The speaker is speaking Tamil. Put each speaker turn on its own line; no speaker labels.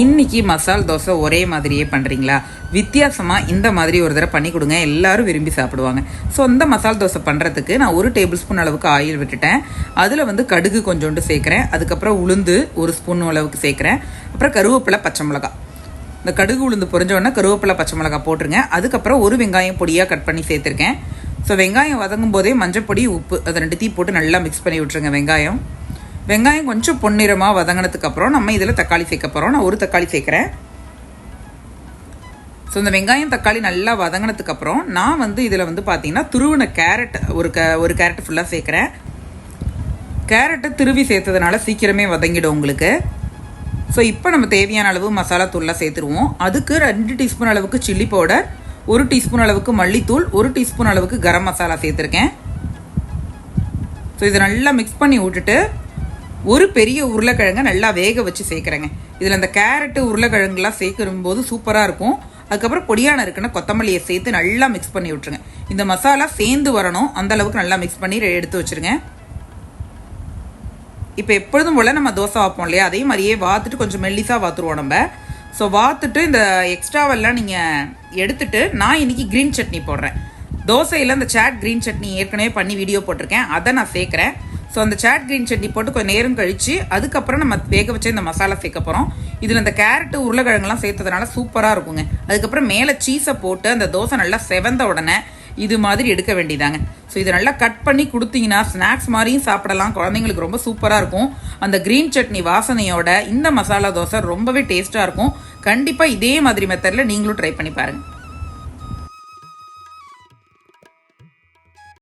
இன்னைக்கு மசால் தோசை ஒரே மாதிரியே பண்ணுறீங்களா வித்தியாசமாக இந்த மாதிரி ஒரு தடவை பண்ணி கொடுங்க. எல்லாரும் விரும்பி சாப்பிடுவாங்க. ஸோ அந்த மசால் தோசை பண்ணுறதுக்கு நான் ஒரு டேபிள் ஸ்பூன் அளவுக்கு ஆயில் விட்டுட்டேன். அதில் வந்து கடுகு கொஞ்சோண்டு சேர்க்குறேன். அதுக்கப்புறம் உளுந்து ஒரு ஸ்பூன் அளவுக்கு சேர்க்குறேன். அப்புறம் கருவேப்பிலை பச்சை மிளகாய். இந்த கடுகு உளுந்து பொரிஞ்ச கருவேப்பிலை பச்சை மிளகாய் போட்டுருங்க. அதுக்கப்புறம் ஒரு வெங்காயம் பொடியாக கட் பண்ணி சேர்த்துருக்கேன். ஸோ வெங்காயம் வதங்கும் போதே மஞ்சப்பொடி உப்பு அதை ரெண்டுத்தையும் போட்டு நல்லா மிக்ஸ் பண்ணி விட்ருங்க வெங்காயம். வெங்காயம் கொஞ்சம் பொன்னிறமாக வதங்கினதுக்கு அப்புறம் நம்ம இதில் தக்காளி சேர்க்க போகிறோம் நான் ஒரு தக்காளி சேர்க்குறேன். ஸோ இந்த வெங்காயம் தக்காளி நல்லா வதங்கினதுக்கு அப்புறம் நான் வந்து இதில் வந்து பார்த்தீங்கன்னா துருவின கேரட் ஒரு க ஒரு கேரட் ஃபுல்லாக சேர்க்குறேன். கேரட்டை திருவி சேர்த்ததுனால சீக்கிரமே வதங்கிடும் உங்களுக்கு. ஸோ இப்போ நம்ம தேவையான அளவு மசாலா தூள்லாம் சேர்த்துருவோம். அதுக்கு ரெண்டு டீஸ்பூன் அளவுக்கு சில்லி பவுடர் ஒரு டீஸ்பூன் அளவுக்கு மல்லித்தூள் ஒரு டீஸ்பூன் அளவுக்கு கரம் மசாலா சேர்த்துருக்கேன். ஸோ இதை நல்லா மிக்ஸ் பண்ணி விட்டுட்டு ஒரு பெரிய உருளைக்கிழங்கை நல்லா வேக வச்சு சேர்க்குறேங்க. இதில் அந்த கேரட்டு உருளைக்கிழங்குலாம் சேர்க்கும் போது சூப்பராக இருக்கும். அதுக்கப்புறம் பொடியான இருக்குன்னு கொத்தமல்லியை சேர்த்து நல்லா மிக்ஸ் பண்ணி விட்டுருங்க. இந்த மசாலா சேர்ந்து வரணும். அந்த அளவுக்கு நல்லா மிக்ஸ் பண்ணி எடுத்து வச்சுருங்க. இப்போ எப்பொழுதும் போல் நம்ம தோசை வைப்போம் இல்லையா? அதே மாதிரியே வாத்துட்டு கொஞ்சம் மெல்லிஸாக வாத்துருவோம் நம்ம. ஸோ வாத்துட்டு இந்த எக்ஸ்ட்ராவெல்லாம் நீங்கள் எடுத்துட்டு நான் இன்னைக்கு க்ரீன் சட்னி போடுறேன். தோசையில் இந்த சாட் க்ரீன் சட்னி ஏற்கனவே பண்ணி வீடியோ போட்டிருக்கேன். அதை நான் சேர்க்குறேன். ஸோ அந்த சாட் க்ரீன் சட்னி போட்டு கொஞ்சம் நேரம் கழித்து அதுக்கப்புறம் நம்ம வேக வச்ச இந்த மசாலா சேர்க்க போகிறோம் இதில் இந்த கேரட்டு உருளைக்கிழங்குலாம் சேர்த்ததுனால சூப்பராக இருக்குங்க. அதுக்கப்புறம் மேலே சீஸை போட்டு அந்த தோசை நல்லா செவந்த உடனே இது மாதிரி எடுக்க வேண்டியதாங்க. ஸோ இதை நல்லா கட் பண்ணி கொடுத்தீங்கன்னா ஸ்நாக்ஸ் மாதிரியும் சாப்பிடலாம். குழந்தைங்களுக்கு ரொம்ப சூப்பராக இருக்கும். அந்த க்ரீன் சட்னி வாசனையோட இந்த மசாலா தோசை ரொம்பவே டேஸ்ட்டாக இருக்கும். கண்டிப்பாக இதே மாதிரி மெத்தடில் நீங்களும் ட்ரை பண்ணி பாருங்கள்